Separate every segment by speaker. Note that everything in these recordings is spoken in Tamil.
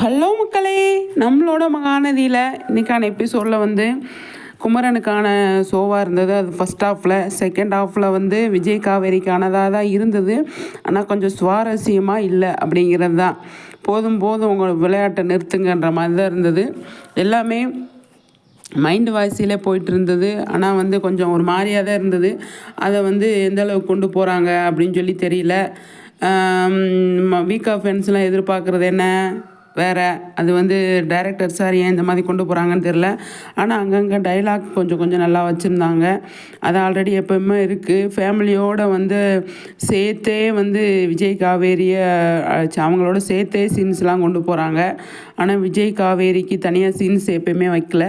Speaker 1: ஹலோ மக்களே நம்மளோட மகாநதியில் இன்றைக்கான எபிசோடில் வந்து குமரனுக்கான ஷோவாக இருந்தது. அது ஃபஸ்ட் ஹாஃபில் செகண்ட் ஹாஃபில் வந்து விஜய் காவேரிக்கானதாக தான் இருந்தது. ஆனால் கொஞ்சம் சுவாரஸ்யமாக இல்லை அப்படிங்கிறது தான் போதும் போதும் உங்கள் விளையாட்டை நிறுத்துங்கன்ற மாதிரி தான் இருந்தது. எல்லாமே மைண்டு வாய்ஸிலே போயிட்டு இருந்தது. ஆனால் வந்து கொஞ்சம் ஒரு மாதிரியாக தான் இருந்தது. அதை வந்து எந்த அளவுக்கு கொண்டு போகிறாங்க அப்படின்னு சொல்லி தெரியல. வீக் ஆஃப் ஃப்ரெண்ட்ஸ்லாம் எதிர்பார்க்குறது என்ன? வேறு அது வந்து டைரக்டர் சார் ஏன் இந்த மாதிரி கொண்டு போகிறாங்கன்னு தெரில ஆனால் அங்கங்கே டைலாக் கொஞ்சம் கொஞ்சம் நல்லா வச்சுருந்தாங்க. அது ஆல்ரெடி எப்போயுமே இருக்குது ஃபேமிலியோடு வந்து சேர்த்தே வந்து விஜய் காவேரியை அவங்களோட சேர்த்தே சீன்ஸ்லாம் கொண்டு போகிறாங்க ஆனால் விஜய் காவேரிக்கு தனியாக சீன்ஸ் எப்போயுமே வைக்கல.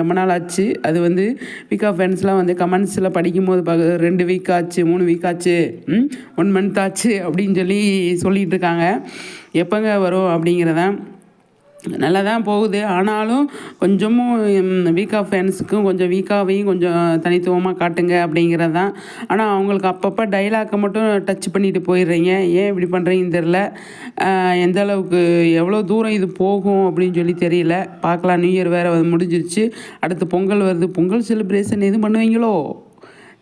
Speaker 1: ரொம்ப நாள் ஆச்சு. அது வந்து வீக் ஆஃப் ஃப்ரெண்ட்ஸ்லாம் வந்து கமெண்ட்ஸில் படிக்கும்போது பார்க்க ரெண்டு வீக் ஆச்சு மூணு வீக் ஆச்சு ஒன் மந்த் ஆச்சு அப்படின்னு சொல்லி சொல்லிகிட்டு இருக்காங்க. எப்போங்க வரும் அப்படிங்கிறதான் நல்லா தான் போகுது. ஆனாலும் கொஞ்சமும் வீக் ஆஃப் ஃபேன்ஸுக்கும் கொஞ்சம் வீக்காவையும் கொஞ்சம் தனித்துவமாக காட்டுங்க அப்படிங்கிறது. தான் ஆனால் அவங்களுக்கு அப்பப்போ டைலாக்கை மட்டும் டச் பண்ணிட்டு போயிடுறீங்க. ஏன் இப்படி பண்ணுறீங்கன்னு தெரில எந்த அளவுக்கு எவ்வளோ தூரம் இது போகும் அப்படின்னு சொல்லி தெரியல. பார்க்கலாம் நியூ இயர் வேறு முடிஞ்சிருச்சு. அடுத்து பொங்கல் வருது. பொங்கல் செலிப்ரேஷன் எதுவும் பண்ணுவீங்களோ?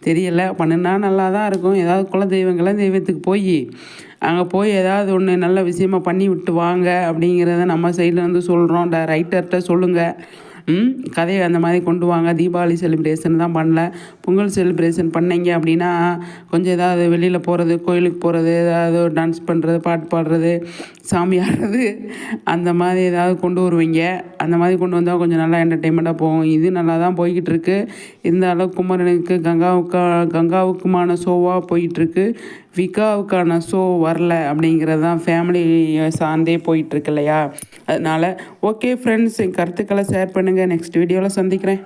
Speaker 1: தெரியல. பண்ணுனா நல்லா தான் இருக்கும். ஏதாவது குல தெய்வங்களாம் தெய்வத்துக்கு போய் அங்கே போய் ஏதாவது ஒன்று நல்ல விஷயமா பண்ணி விட்டு வாங்க அப்படிங்கிறத நம்ம சைடில் வந்து சொல்கிறோம் ட ரைட்டர்கிட்ட சொல்லுங்கள் கதையை அந்த மாதிரி கொண்டு வாங்க. தீபாவளி செலிப்ரேஷன் தான் பண்ணல. பொங்கல் செலிப்ரேஷன் பண்ணீங்க அப்படின்னா கொஞ்சம் ஏதாவது வெளியில் போகிறது கோயிலுக்கு போகிறது ஏதாவது டான்ஸ் பண்ணுறது பாட்டு பாடுறது சாமி ஆடுறது அந்த மாதிரி ஏதாவது கொண்டு வருவீங்க. அந்த மாதிரி கொண்டு வந்தால் கொஞ்சம் நல்லா என்டர்டெயின்மெண்ட்டாக போகும். இது நல்லா தான் போய்கிட்டு இருக்கு. இருந்தாலும் குமரனுக்கு கங்காவுக்கு கங்காவுக்குமான ஷோவாக போயிட்டுருக்கு விகாவுக்கான ஷோ வரல அப்படிங்கிறது தான் ஃபேமிலி சார்ந்தே போயிட்டுருக்கு இல்லையா? அதனால் ஓகே ஃப்ரெண்ட்ஸ் கருத்துக்களை ஷேர் பண்ணுங்கள் நெக்ஸ்ட் வீடியோவில் சந்திக்கிறேன்.